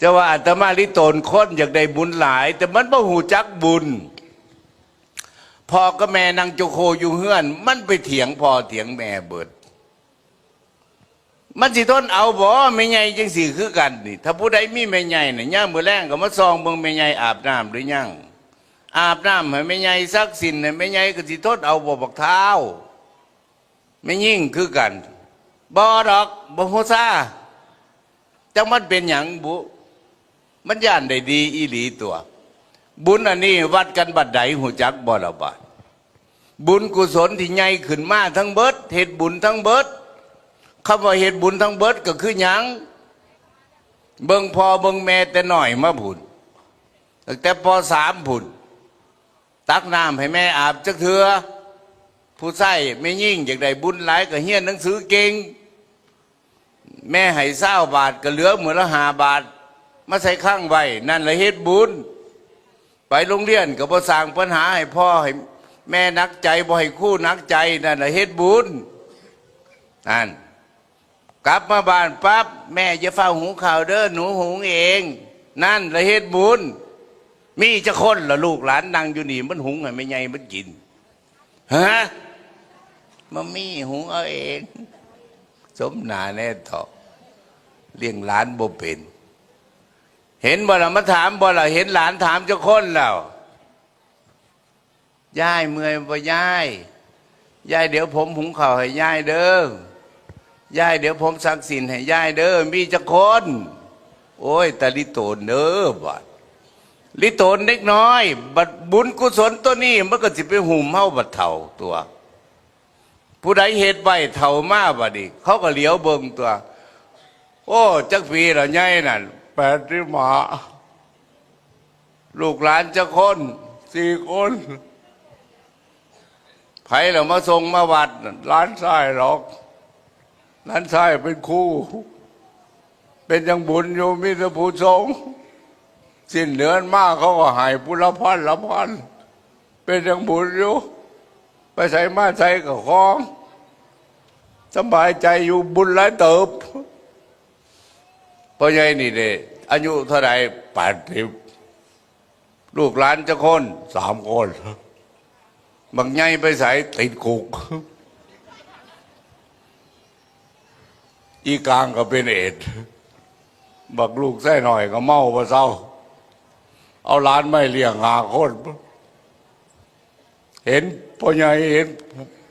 จะว่าอาตมาลิโตนคนอยากได้บุญหลาย แต่มันบ่หูจักบุญพ่อก็แม่นางโจโคอยู่เฮือน มันไปเถียงพ่อเถียงแม่เบิด มันสิทนเอาบ่แม่ใหญ่จังสี่คือกันนี่ ถ้าผู้ใดมีแม่ใหญ่น่ะย่ามมื้อแรงก็มาซองเบิ่งแม่ใหญ่อาบน้ำหรือยังอาบน้ำให้แม่ใหญ่ซักสินให้แม่ใหญ่ก็สิทนเอาบ่บักเท้าไม่ยิ่งคือกันบ่ดอกบ่ฮู้ซ่าจังมันเป็นหยังบุ มันย่านได้ดีอีหลีตัว บุญอันนี้วัดกันบัดใดหูจักบ่ละบาดบุญกุศลที่ใหญ่ขึ้นมาทั้งเบิดเหตุบุญทั้งเบิดคำว่าเหตุบุญทั้งเบิดก็คือหยังเบิ่งพอเบิ่งแม่แต่หน่อยมาบุญแต่ปสามบุญตักน้ำให้แม่อาบจักเถือผู้ใส่ไม่ยิ่งอยากได้บุญหลายก็เฮียนหนังสือเก่งแม่ให้เศร้าบาทก็เหลือเหมือนละหาบาท มาใส่ข้างไว้นั่นละเฮ็ดบุญ ไปโรงเรียนก็บ่สร้างปัญหาให้พ่อให้แม่นักใจบ่ให้คู่นักใจนั่นละเฮ็ดบุญนั่นกลับมาบ้านปั๊บแม่จะเฝ้าหุงข้าวเด้อหนูหุงเอง นั่นละเฮ็ดบุญ มีจะคนละลูกหลานนั่งอยู่นี่มันหุงให้ไม่ใหญ่มันกินฮะมันมีหุงเอาเอง สมนาแน่เถอเลี้ยงหลานบ่เป็น เห็นบ่ล่ะมาถามบ่ล่ะเห็นหลานถามเจ้าคนแล้วยายเมื่อยบ่ยายยายเดี๋ยวผมหุงข้าวให้ยายเด้อยายเดี๋ยวผมซักสินให้ยายเด้อมีเจ้าคนโอ้ยต่ลิโตนเด้อบัดลิโตนเล็กน้อย บัดบุญกุศลตัวนี้มันก็สิไปหุ่มเฮาบัดเท่าตัว ผู้ใดเหตุใบเท่ามาบัดนี้เขาก็เหลียวเบิ่งตัว โอ้จักปีละไงนั่น ปดที่หมา ลูกหลานจะคนสี่คนไผเรามาส่งมาวัดร้านชายหรอกร้านชายเป็นคู่ เป็นยังบุญอยู่มิตรผู้ทรงสิ้นเดือนมากเขาก็หายพุละพันละพันเป็นยังบุญอยู่ไปใส่มาใส่กับของสบายใจอยู่บุญหลายเติบพ่อใหญ่นี่เด้ อายุเท่าไหรแปดสิบลูกหลานจะคนสามคนบางใหญ่ไปใส่ติดคุก อีกลางก็เป็นเอดบักลูกแส่หน่อยก็เมาปะเศร้า เอาหลานไม่เลี้ยงหาคน เห็นพ่อใหญ่เห็น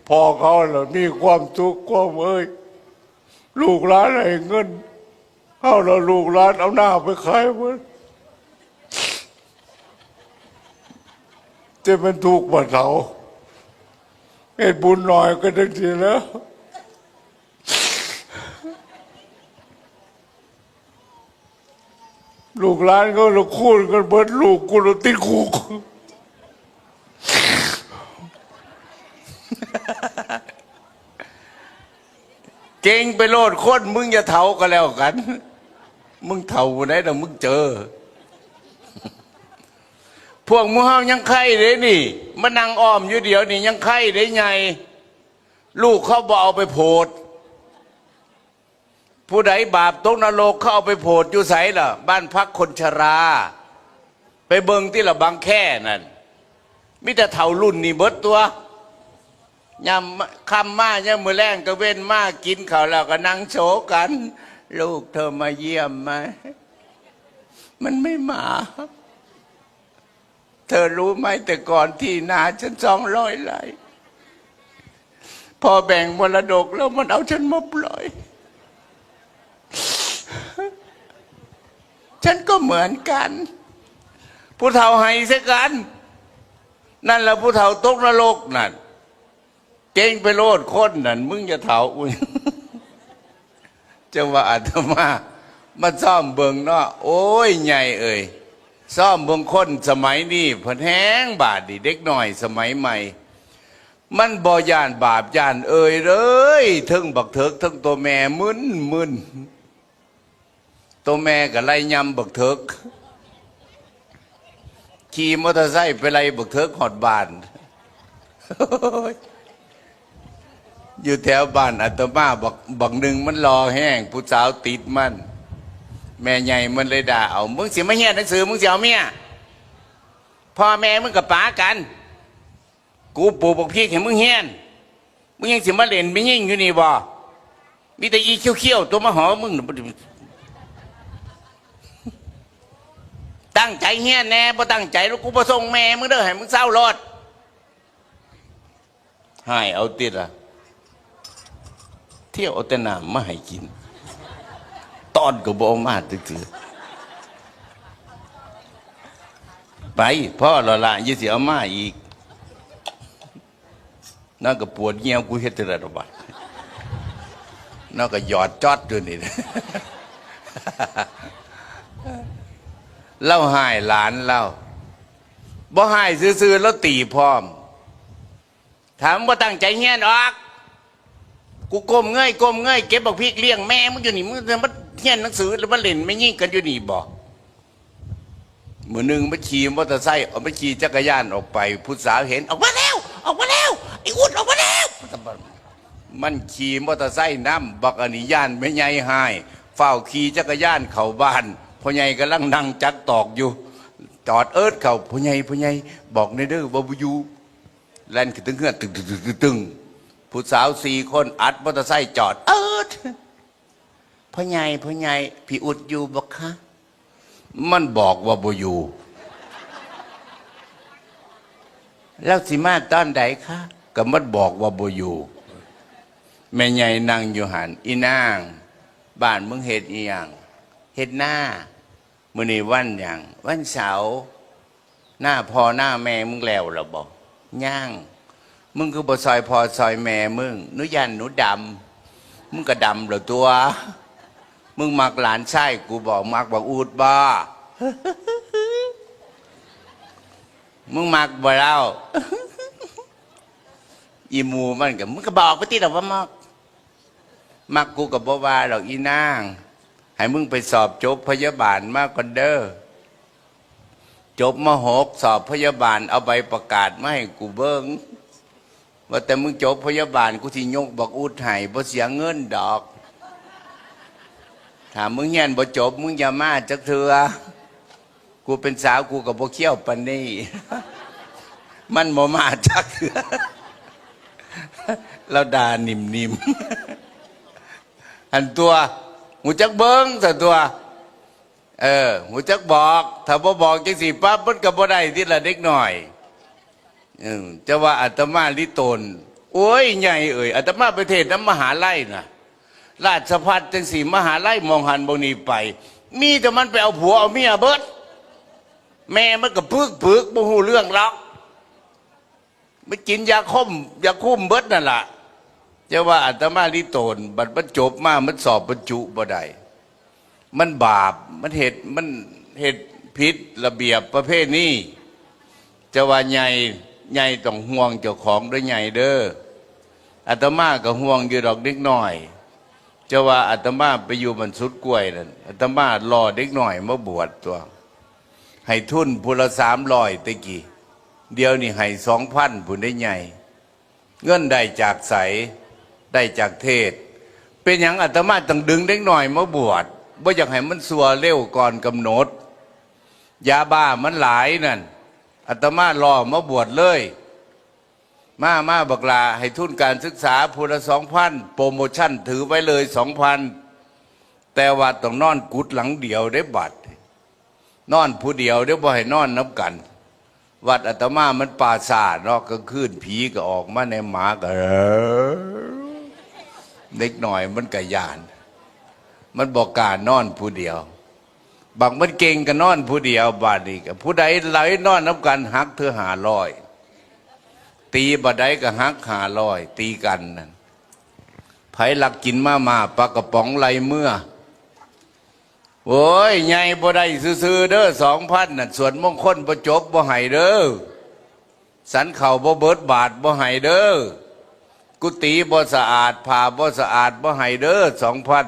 พ่อเขาแล้วมีความทุกข์ความเอ้ย ลูกหลานให้เงิน เอาเราลูกหลานเอาหน้าไปขายมันจะเป็นทุกข์บ่เท่าเอ็ดบุญหน่อยก็ได้ทีแล้วลูกหลานก็เราคูดกันเบิดลูกกูเราติดคุกเก่งไปโลดโคตรมึงอย่าเท่าก็แล้วกัน มึงเท่าไหนแต่มึงเจอ พวกมูเฮายังไข่เลยนี่มานั่งอ้อมอยู่เดียวนี่ยังไข่ได้ไงลูกเขาบอเอาไปโพดผู้ใดบาปตกนรกเขาเอาไปโพดอยู่ไสล่ะ บ้านพักคนชรา ไปเบิงที่ละบางแค่นั่นมิแต่เท่ารุ่นนี่เบิดตัวยามคำมาเนี่ยมือแรงก็เว้นมากินข้าวแล้วก็นั่งโฉกัน ลูกเธอมาเยี่ยมไหมมันไม่มา เธอรู้ไหมแต่ก่อนที่นาฉันสองร้อยไร่พอแบ่งมรดกแล้วมันเอาฉันมาปล่อย ฉันก็เหมือนกัน ผู้เฒ่าให้เสกัน นั่นแหละผู้เฒ่าตกนรกนั่น เก่งไปโลดคนนั่น มึงอย่าเถาอุ้ย จะว่าอาตมามาซ่อมเบิงเนาะโอ้ยใหญ่เอ่ยซ่อมเบิงคนสมัยนี้เพิ่นแห้งบาดดิเด็กหน่อยสมัยใหม่ มันบ่ยานบาปยานเอ่ยเลยทึงบักเถิกทึงตัวแม่มึนมึนตัวแม่ก็ไล่ยำบักเถิกขี่มอเตอร์ไซค์ไปไล่บักเถิกหอดบาน อยู่แถวบ้านอาตมาบักบักหนึ่งมันรอแห้งผู้สาวติดมัน แม่ใหญ่มันเลยด่าเอามึงเสิมาเฮียนหนังสือมึงสิเอาเมียพ่อแม่มึงกับป๋ากัน กูปลูกบอกพี่เห็นมึงเฮียนมึงยังเสิมาเล่นไม่ยิ่งอยู่นี่บ่มีแต่อีเขี้ยวๆตัวมาหอมึงตั้งใจเฮียนแน่บ่ตั้งใจแล้วกูบ่ส่งแม่มึงเด้อให้มึงเศร้ารถให้เอาติดล่ะ เที่ยวเอาแต่น้ำมาให้กิน ตอนก็บอมาตือๆไปพ่อละละยี่สิเอามาอีกนั่นก็ปวดเงี้ยวกูเฮ็ดแต่ละบัดนั่นก็หยอดจอดอยู่นี่เล่าหายหลานเล่าบ่หายซื่อๆแล้วตีพร้อม ถามว่าตั้งใจเงี้ยนออก กูก้มเงยก้มเงยเก็บบักพริกเลี้ยงแม่มึงอยู่นี่มึงมาเฮียนหนังสือหรือมาเล่นไม่ยิ่งกันอยู่นี่บ่มือหนึ่งมาขี่มอเตอร์ไซค์เอามาขี่จักรยานออกไปผู้สาวเห็นออกมาแล้ว ออกมาแล้วไอ้อุดออกมาแล้ว มันขี่มอเตอร์ไซค์น้ำบักอนิยานไม่ใหญ่หายเฝ้าขี่จักรยานเข้าบ้านพ่อใหญ่กำลังนั่งจักตอกอยู่ จอดเอิดเข้าพ่อใหญ่พ่อใหญ่บอกในเด้อบ่บอยู่แล่นขึ้นตึงเฮือนตึงตึงตึงตึงตึง ผู้สาวสี่คนอัดมอเตอร์ไซค์จอด เอิดพ่อใหญ่พ่อใหญ่พี่อุดอยู่บอกคะมันบอกว่าบ่อยู่แล้วสิมาตอนใดคะก็มันบอกว่าบ่อยู่แม่ใหญ่นั่งอยู่หันอีนางบ้านมึงเฮ็ดอีหยังเฮ็ดหน้ามื้อนี้วันหยังวันเสาร์หน้าพอหน้าแม่มึงแล้วล่ะบ่ย่าง มึงคือบ่ซอยพอซอยแม่มึงหนูยันหนูดำ มึงก็ดำเหรอตัว มึงมักหลานชายกูบอกมักบอกอูดบ่มึงมักบ่เล่าอีหมูมันก็มึงก็บอกไปที่ดอกว่ามักมักกูกับบ่ว่าดอกอีนางให้มึงไปสอบจบพยาบาลมากก่อนเด้อจบมหกสอบพยาบาลเอาใบประกาศมาให้กูเบิ้ง ว่าแต่มึงจบพยาบาลกูที่ยกบอกอูดไห้บ่เสียเงินดอกถามมึงเฮียนบ่จบ มึงอย่ามาจักเถือกูเป็นสาวกูกับบ่เขี้ยวปันนี่มันบ่มาจักเถือเราด่านิ่มๆอันตัวหูจักเบิ้งแต่ตัว เออหูจักบอก ถ้าบ่บอกจังสิปั๊บมันก็บ่ได้ที่ละเด็กหน่อย จะว่าอาตมาลิโตน โอ้ยใหญ่เอ่ยอาตมาประเทศน้ำมหาไล่นะราชพัฒจังสีมหาไล่มองหันบงนีไป มีแต่มันไปเอาผัวเอาเมียเบิดแม่มันก็พึกพึกบ่หูเรื่องหรอกไม่กินยาคมยาคุ้มเบิดนั่นล่ะจะว่าอาตมาลิโตน บัดมันจบมามันสอบบรรจุบ่ได้มันบาปมันเหตุมันเหตุผิดระเบียบประเภทนี้จะว่าใหญ่ ใหญ่ต้องห่วงเจ้าของด้วยใหญ่เด้ออาตมาก็ห่วงอยู่ดอกเด็กน้อยจะว่าอาตมาไปอยู่บรรสุดกล้วยนั่นอาตมารอเด็กหน้อยมาบวชตัว ให้ทุนพุละสามร้อยตะกี้เดียวนี่ให้สองพันผู้ได้ใหญ่ เงินได้จากใสได้จากเทศ เป็นอย่างอาตมาต้องดึงเด็กหน้อยมาบวชว่าอยากให้มันสัวเร็วก่อนกำหนด ยาบ้ามันหลายนั่น อาตมารอมาบวชเลย มามาบักลาให้ทุนการศึกษาพูละสองพันโปรโมชั่นถือไว้เลยสองพันแต่ว่าต้องนอนกุดหลังเดียวได้บัตรนอนผู้เดียวได้บ่ให้นอนนับกัน วัดอาตมามันป่าสาดเนาะก็ขึ้นผีก็ออกมาในหมาก็เด็กหน่อยมันกะยาน มันบอกการนอนผู้เดียว บางมันเก่งก็นอนผู้เดียวบาดนี้ก็ผู้ใดไหลนอนน้ำกันหักเธอหาลอย ตีบัดใดก็หักหาลอย ตีกันนั่นไผหลักกินมามาปลากระป๋องไหลเมื่อโอ้ยใหญ่บ่ได้ซื้อเด้อสองพันน่ะส่วนมงคลบ่จบบ่ให้เด้อสันเข่าบ่เบิดบาทบ่ให้เด้อกุฏิบ่สะอาดผ้าบ่สะอาดบ่ให้เด้อสองพัน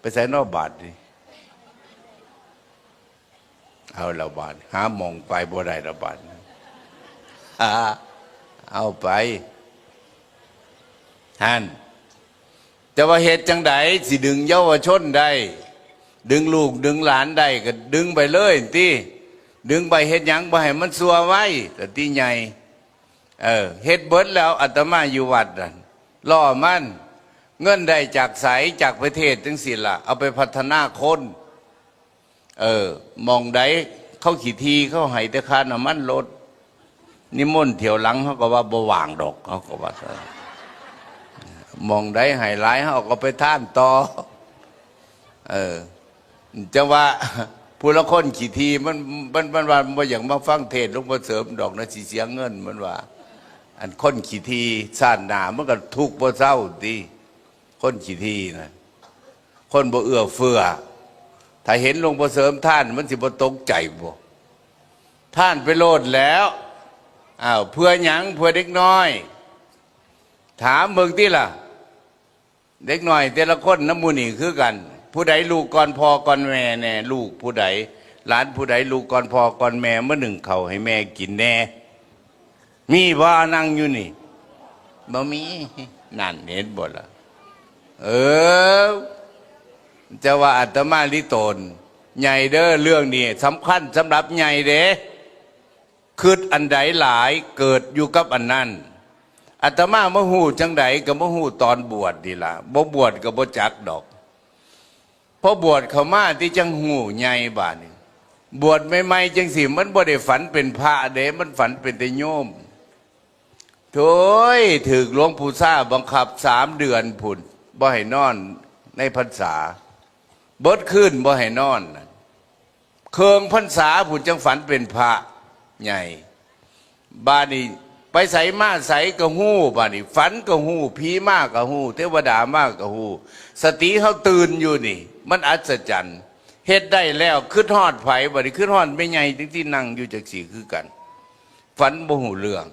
ไปใส่นอกบาทนี่ เอาละบาทหามองไปบ่ได้ละบาทเอาไปท่านจะว่าเหตุจังใดสิดึงเยาวชนได้ ดึงลูกดึงหลานได้ก็ดึงไปเลยที่ดึงไปเฮ็ดยังบ่ให้มันสัวไว้แต่ที่ใหญ่เออเฮ็ดเบิดแล้วอาตมาอยู่วัดนั่นล่อมันเงินได้จากสายจากประเทศจังสิล่ะ เอาไปพัฒนาคน เออ มองใดเขาขี่ทีเขาให้แต่คาน้ำมันลดนิมนต์เที่ยวหลังเขาก็ว่าบว่างดอกเขาก็ว่ามองใดให้หลายเขาก็ไปท่านต่อ เออจะว่าผู้ละคนขี่ทีมันมันมันว่าอย่างมาฟังเทศน์หลงพ่อเสริมดอกนะสิเสียงเงินมันว่า อันคนขี่ทีซ่านหนามันก็ทุกข์บ่เศร้าดีคนขี่ทีนะคนบ่เอื้อเฟือ ถ้าเห็นหลวงพ่อเสริมท่าน มันสิบ่ตกใจบ่ท่านไปโลดแล้วอ้าวเพื่อหยังเพื่อเด็กน้อย ถามเบิ่งที่ล่ะ เด็กน้อยแต่ละคนน้ำมูนี่คือกัน ผู้ใดลูกก่อนพ่อก่อนแม่แน่ลูกผู้ใดหลานผู้ใดลูกก่อนพ่อก่อนแม่เมื่อหนึ่งเขาให้แม่กินแน่ มีว่านั่งอยู่นี่บ่มีนั่นเห็นบ่ละเออ จะว่าอาตมาลิโตนใหญ่เด้อเรื่องนี้สำคัญสำหรับใหญ่เด้คืดอันใดหลายเกิดอยู่กับอันนั้นอาตมาบ่ฮู้จังใดก็บ่ฮู้ตอนบวชนี่ล่ะบ่บวชก็บ่จักดอกพอบวชเขามาที่จังฮู้ใหญ่บาดนี้บวชใหม่ๆจังสิมันบ่ได้ฝันเป็นพระเด้มันฝันเป็นแต่โยมโถยถึกหลวงปู่ซ่าบังคับสามเดือนพุ่นบ่ให้นอนในพรรษา เบิดขึ้นบ่ให้นอนเคืองพรรษาผุนจังฝันเป็นพระใหญ่ บ้านนี้ไปใส่มาใส่กระหู้บ้านนี้ฝันกระหู้ผีมากกระหู้เทวดามากกระหู้สติเขาตื่นอยู่นี่ มันอัศจรรย์เฮ็ดได้แล้วขึ้นทอดไผ่บ้านนี้ขึ้นทอดไม่ใหญ่ที่ที่นั่งอยู่จากสี่คือกัน ฝันบ่หูเรื่อง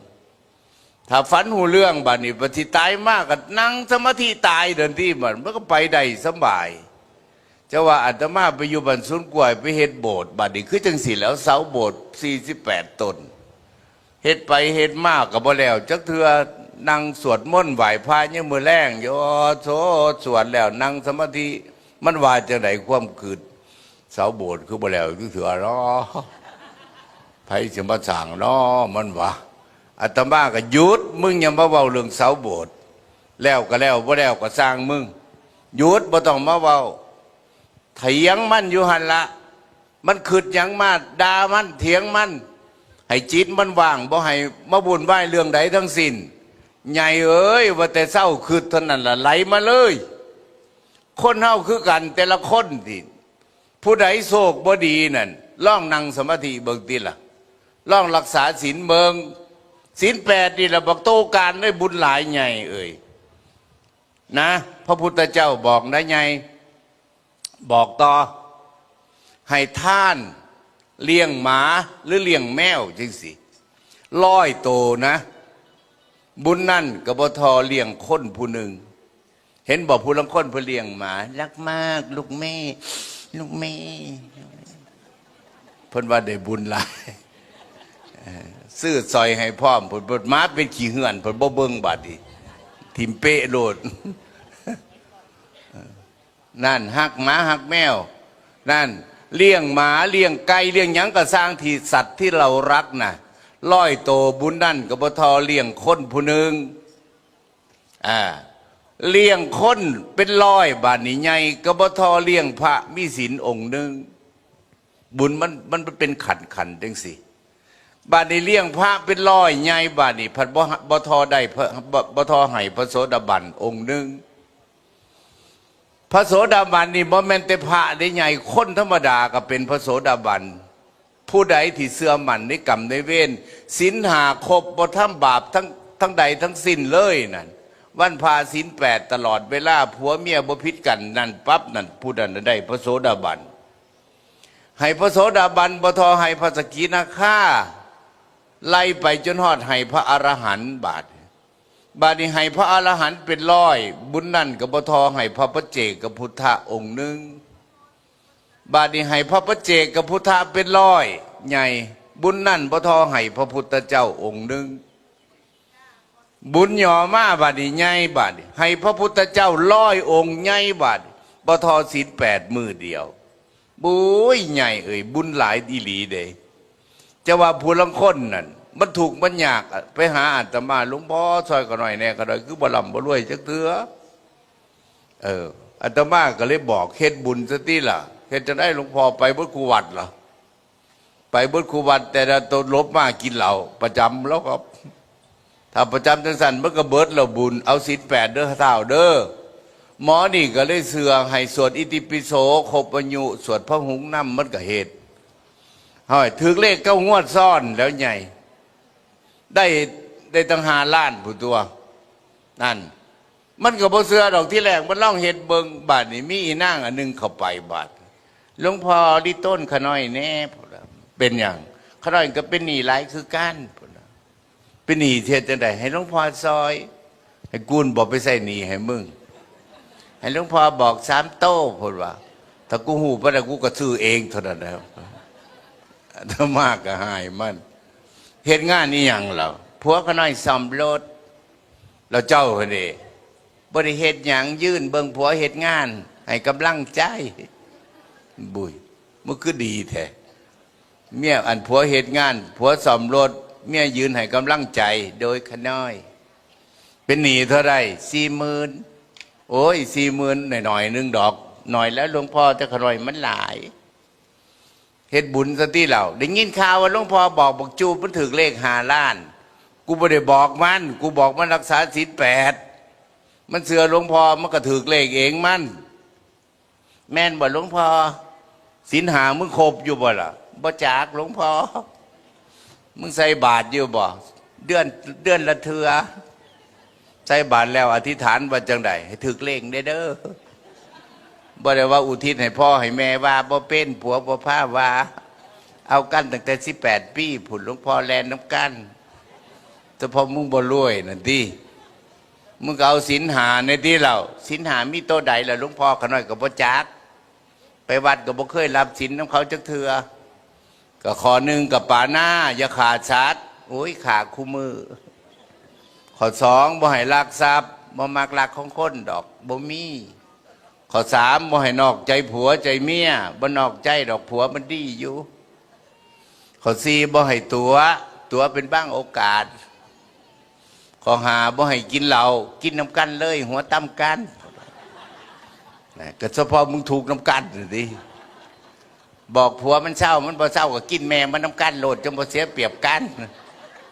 ถ้าฝันหูเรื่องบ้านนี้ปฏิตายมากก็นั่งสมาธิตายเดินที่มันมันก็ไปได้สบาย จะว่าอาตมาไปอยู่บันสุนกล้วยไปเฮ็ดโบสถ์บัดนี้คือจังสี่แล้วเสาโบสถ์48ต้นเฮ็ดไปเฮ็ดมากก็บ่แล้วจักเทื่อนั่งสวดมนต์ไหว้พระยังมือแรงโยโสสวดแล้วนั่งสมาธิมันว่าจังไดความคืดเสาโบสถ์คือบ่แล้วคือเถื่อรอไผสิมาสร้างน้อมันว่าอาตมาก็หยุดมึงอย่ามาเว้าเรื่องเสาโบสถ์แล้วก็แล้วบ่แล้วก็สร้างมึงหยุดบ่ต้องมาเว้า เถียงมันอยู่หันละ มันขืดยังมาด่ามันเถียงมัน ให้จิตมันว่างบ่ให้มาบุญไหวเรื่องใดทั้งสิ้นใหญ่เอ้ยว่าแต่เศร้าคืดเท่านั้นละไหลมาเลย คนเฮาคือกันแต่ละคนทีผู้ใดโศกบ่ดีนั่นล่องนั่งสมาธิเบิ่งติล่ะล่องรักษาศีลเบิงศีลแปดนี่ละบอกโตการได้บุญหลายใหญ่เอ่ยนะ พระพุทธเจ้าบอกนะใหญ่ บอกต่อ ให้ท่านเลี้ยงหมาหรือเลี้ยงแมวจริงสิร้อยโตนะ บุญนั่นกบทอเลี้ยงคนผู้หนึ่ง เห็นบอกผู้ลังคนเพื่อเลี้ยงหมา รักมาก ลูกแม่ ลูกแม่เพิ่นว่าได้บุญหลายเออซื้อซอยให้พร้อมผลบดมาเป็นขี้เหือนผลบ่เบิ่งบาดนีทิมเป๊ะโลด นั่นหักหมาหักแมว นั่นเลี้ยงหมาเลี้ยงไก่เลี้ยงหยังก็สร้างที่สัตว์ที่เรารักนะร้อยโตบุญนั่นกบทอเลี้ยงคนผู้หนึ่งอ่าเลี้ยงคนเป็นร้อยบาทนี่ใหญ่กบทอเลี้ยงพระมีศีลองค์หนึ่งบุญมันมันเป็นขันขันจังสิบาทนี้เลี้ยงพระเป็นร้อยใหญ่บาทนี้พัดบทอได้พระบ่บทอให้พระโสดาบันองค์หนึ่ง พระโสดาบันนี่บ่แม่นแต่พระได้ใหญ่คนธรรมดาก็เป็นพระโสดาบัน ผู้ใดที่เสื่อมันในกรรมในเวรศีลหาครบบ่ทำบาปทั้งทั้งใดทั้งสิ้นเลยนั่นวันพาศีลแปดตลอดเวลาผัวเมียบ่พิดกันนั่นปั๊บนั่นผู้นั้นได้พระโสดาบันให้พระโสดาบันบ่ทอให้พระสกีนาค่าไล่ไปจนฮอดให้พระอรหันต์บาท บาดนี้ให้พระอรหันต์เป็นร้อย บุญนั่นกับปทอให้พระประเจกกับพุทธะองค์หนึ่งบาดนี้ให้พระประเจกกับพุทธะเป็นร้อย ใหญ่บุญนั่นปทอให้พระพุทธเจ้าองค์หนึ่งบุญหย่อมาบาดนี้ใหญ่บาดีให้พระพุทธเจ้าร้อยองค์ใหญ่บาดนี้ปทอศีลแปดมือเดียวบุ้ยใหญ่เอ่ยบุญหลายดีหลีเด้จะว่าผู้ลังคนนั่น มันถูกมันยากไปหาอาตมาหลวงพ่อซอยก็หน่อยแน่ก็ได้คือบ่ลำบ่รวยจักเถือเอออาตมาก็เลยบอกเฮ็ดบุญซะติล่ะเฮ็ดจะได้หลวงพ่อไปบดครูวัดล่ะไปบดครูวัด แต่ละตนลบมากินเหล้าประจำแล้วครับ ถ้าประจำจังสันมันก็เบิดเราบุญเอาศีลแปดเด้อเท่าเด้อหมอนี่ก็เลยเสือให้สวดอิติปิโสครบอายุสวดพระหุงน้ำมันก็เหตุเฮ้ยถือเลขเก้างวดซ่อนแล้วใหญ่ ได้ได้ตั้งหาล้านผู้ตัว นั่น มันก็บ่เสือดอกที่แรกมันล่องเห็ดเบิงบาทนี่มีอีนางอันหนึงเข้าไปบาทหลวงพ่อดิต้นขน้อยแน่เป็นอย่างขน้อยก็เป็นหนี้หลายคือกันพุ่นเป็นหนี้เทียนจังไดให้หลวงพ่อซอย ให้กูนบอกไปใส่หนี้ให้มึง ให้หลวงพ่อบอกสามโต้พูดว่า ถ้ากูหูปะนะกูก็ซื้อเองเท่านั้นแล้วถ้ามากก็หายมัน เหตุงานนี้ยังเราผัวก็น้อยซ่อมรถเราเจ้าคนนี้บริเหตุอย่างยื่นเบิงผัวเหตุงาน ให้กำลังใจ บุยมันคือดีแท้เมียอันผัวเหตุงานผัวสอมรถเมียยืนให้กำลังใจ โดยขน้อย เป็นหนีเท่าไรสี่หมื่นโอ้ยสี่หมื่นหน่อยหน่อยนึงดอก หน่อยแล้วหลวงพ่อจะขน่อยมันหลาย เฮ็ดบุญสติเราได้ยินข่าวว่าหลวงพ่อบอกบอกจูบมันถึงเลขหาล้าน กูไม่ได้บอกมัน กูบอกมันรักษาศีลแปดมันเสือหลวงพ่อมันก็ถือเลขเองมันแม่นบ่หลวงพ่อศีลหามึงครบอยู่บ่ล่ะบ่จากหลวงพ่อมึงใส่บาทอยู่บ่เดือนเดือนละเทือใส่บาทแล้วอธิษฐานว่าจังใดให้ถึกเลขได้เด้อ บ่ได้ว่าอุทิศให้พ่อให้แม่ว่าบ่เป็นผัวบ่ผ้าว่า เอากันตั้งแต่สิบแปดปีผุนหลวงพ่อแลนน้ำกันแต่พอมึงบ่รวยนั่นดิมึงก็เอาสินหาในที่เราสินหามีโตใดล่ะหลวงพ่อขน้อยก็บ่จักไปวัดก็บ่เคยรับสินน้ำเขาจักเทือก็ขอหนึ่งกับป่าหน้า อย่าขาดชัดโอ้ยขาคู่มือ ขอสองบ่ให้ลักทรัพย์บ่มักลักของคนดอกบ่มี ข้อสามบ่ให้นอกใจผัวใจเมียบ่นอกใจดอกผัวมันดีอยู่ข้อสี่บ่ให้ตัว ตัวเป็นบ้างโอกาสข้อหาบ่ให้กินเหล้ากินน้ำกันเลย หัวตั้มกันนะก็เฉพาะมึงถูกน้ำกันน่ะดิบอกผัวมันเศร้ามันบ่เศร้าก็กินแม่มันน้ำกันโหลดจนบ่เสียเปรียบกัน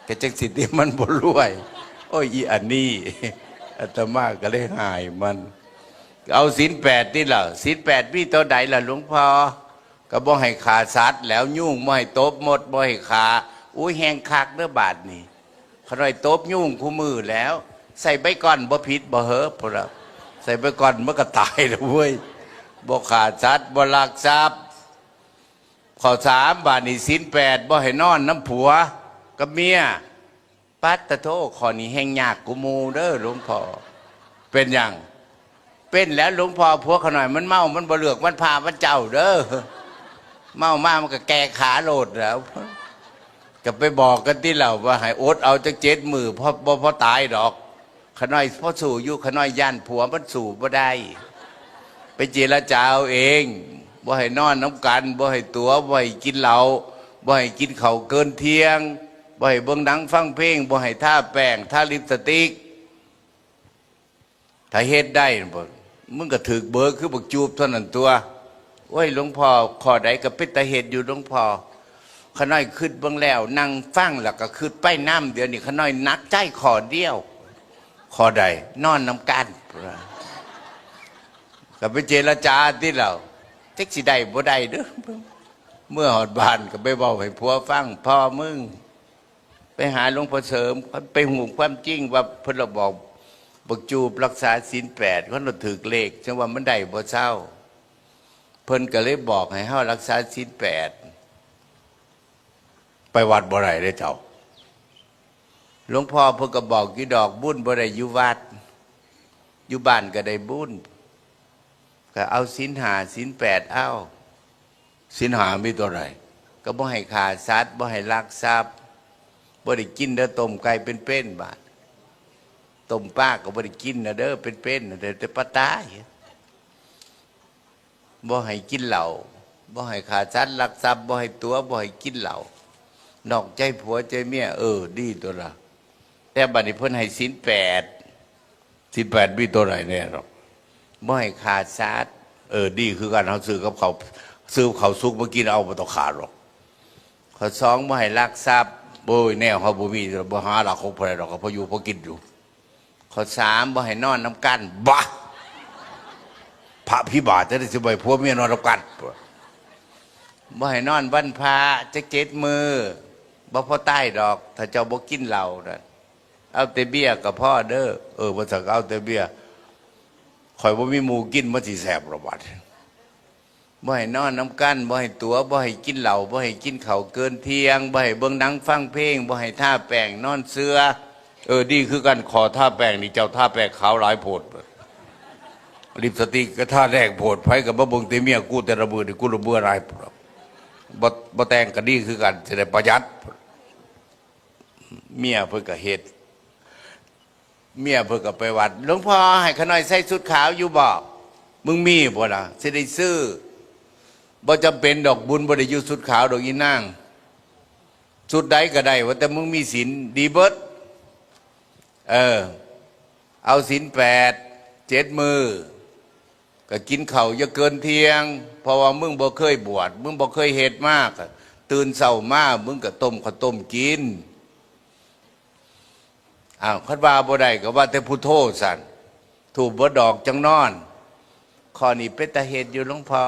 ก็จังสิที่มันบ่รวย โอ้ยอีอันนี้อาตมาก็เลยหายมัน เอาศีลแปดนี่ล่ะศีลแปดพี่ตัวใดล่ะหลวงพ่อก็บ่ให้ขาสัตว์แล้วยุ่งบ่ให้ตบหมดบ่ให้ขาอุ้ยแหงคักเด้อบาดนี่ขน่อยตบยุ่งคู่มือแล้ว ใส่ใบก่อนบ่ผิดบ่เหอะพวกเราใส่ใบก่อนมันก็ตายแล้วเว้ยบ่ขาสัตว์บ่ลักทรัพย์ข้อสามบาทนี่สินแปดบ่ให้นอนน้ำผัวกับเมียปัตตะโทข้อนี้แหงยากกูมูเด้อหลวงพ่อเป็นอย่าง เป็นแล้วหลวงพ่อผัวเขาหน่อยมันเมา มันบเลือกมันพามันเจ้าเด้อเมามามันก็แก่ขาโลดแล้วก็ไปบอกกันที่เราว่าให้อดเอาจักเจ็ดมือเพราะบ่เพราะตายดอก ขน้อยพ่อสู่อยู่ขน้อยย่านผัวมันสู่บ่ได้ ไปเจรจาเอาเองบ่ให้นอนน้ำกันบ่ให้ตัวบ่ให้กินเหล้าบ่ให้กินเข้าเกินเที่ยงบ่ให้เบิ่งหนังฟังเพลงบ่ให้ท่าแป้งท่าลิปสติกถ้าเฮ็ดได้บ่ มึงก็ถึกเบอร์คือบักจูบเท่านั้นตัวโอ้ยหลวงพ่อขอใดก็เป็นตาเฮ็ดอยู่หลวงพ่อขน้อยขึ้นเบิ่งแล้ว นั่งฟังแล้วก็ขึ้นไปน้ำเดี๋ยวนี้ขน้อยนักใจขอเดียว ขอใดนอนน้ำกันก็ไปเจรจาที่เราเท็กสิได้บ่ได้เด้อเมื่อหอดบานก็ไปบอกให้ผัวฟังพ่อมึง ไปหาหลวงพ่อเสริม ไปหูความจริงว่าเพิ่นเราบอก บักจูบรักษาศีลแปดเขาเราถือเลขจังว่ามันได้บ่เศร้า เพิ่นก็เลยบอกให้เฮารักษาศีลแปดไปวัดบ่ได้เด้เจ้าหลวงพ่อเพิ่นก็บอกกี่ดอกบุญบ่ได้อยู่วัดอยู่บ้านก็ได้บุญก็เอาสินหาสินแปดเอาสินหามีตัวไหนก็บ่ให้ขาดสัตว์บ่ให้ลักทรัพย์บ่ได้กินเด้อต้มไก่เป็นเป็นบาท ต้มปลาก็บ่ได้กินนะเด้อเป็นเป็นๆนะเด้อแต่ปลาตายบ่ให้กินเหล้าบ่ให้ขาดชัดลักทรัพย์บ่ให้ตัวบ่ให้กินเหล้านอกใจผัวใจเมียเออ ดีตัวละแต่บัดนี้เพิ่นให้ศีลแปดศีลแปดมีตัวไหนแน่หรอกบ่ให้ขาดชัดเออดีคือการเอาซื้อกับเขาซื้อเขาวสุกมากินเอาบ่ต้อขาดหรอกข้อสองบ่ให้ลักทรัพย์โอ้ยแนวเขาบ่มีบ่หาหลักของเพิ่นหรอกเขาพออยู่พอกินอยู่ ข้อสามบ่ให้นอนน้ำกันบ้าพระพิบาทจะได้สิบายพวเมียนอนรับกันบ่ให้นอนวันพระจะเจ็ดมือบ่พอใต้ดอก ถ้าเจ้าบ่กินเหล้านั่นเอาแต่เบี้ยกับพ่อเด้อเออบ่สักเอาแต่เบี้ยข่อยบ่มีหมูกินมันสิแสบระบาดบ่ให้นอนน้ำกันบ่ให้ตัวบ่ให้กินเหล้าบ่ให้กินข้าวเกินเที่ยงบ่ให้เบิ่งหนังฟังเพลงบ่ให้ท่าแป้งนอนเสือ เออดีคือกันขอท่าแป้งนี่เจ้าท่าแป้งขาวหลายโพดลิปสติกก็ท่าแรกโผดไผกับบ่เบิ่งแต่เมียกูแต่ระเบือนี่กูระเบืออะไรบ่บ่แต่งก็ดีคือกันจะได้ประหยัด เมียเพิ่นก็เฮ็ดเมียเพิ่นก็ไปวัดหลวงพ่อให้ขน้อยใส่ชุดขาวอยู่บ่มึงมีบ่ล่ะสิได้ซื้อบ่จำเป็นดอกบุญบ่ได้อยู่ชุดขาวดอกอีนางชุดใดก็ได้ว่าแต่มึงมีศีลดีเบิด เออ เอาศีลแปดเจ็ดมือ ก็กินเข่าอย่าเกินเที่ยง เพราะว่ามึงบ่เคยบวชมึงบ่เคยเฮ็ดมาก ตื่นเช้ามากมึงก็ต้มข้าวต้มกินอ้าวคันว่าบ่ได้ก็ว่าแต่พุทโธสั่นถูกบ่ดอกจังนอนข้อนี้เป็นตาเหตุอยู่หลวงพ่อ